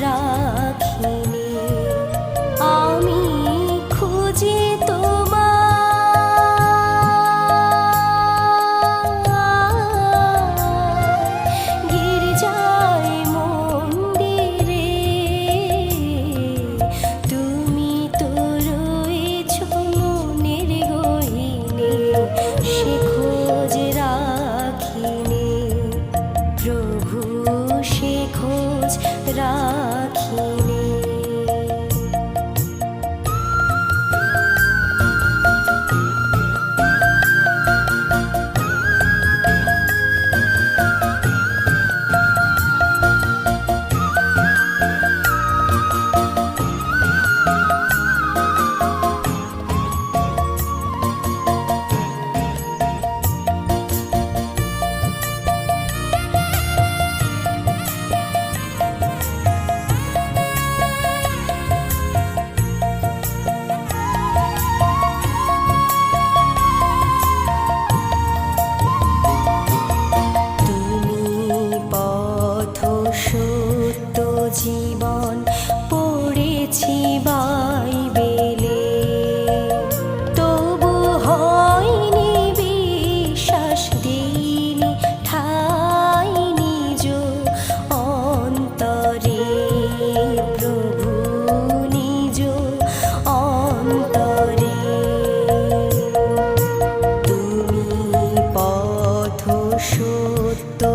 让。জীবন পড়েছি বাইবেলে। তবু হয়নি বিশ্বাস, দিনি ঠাই নিজ অন্তরে। প্রভু নিজ অন্তরে। তুমি পথ সত্য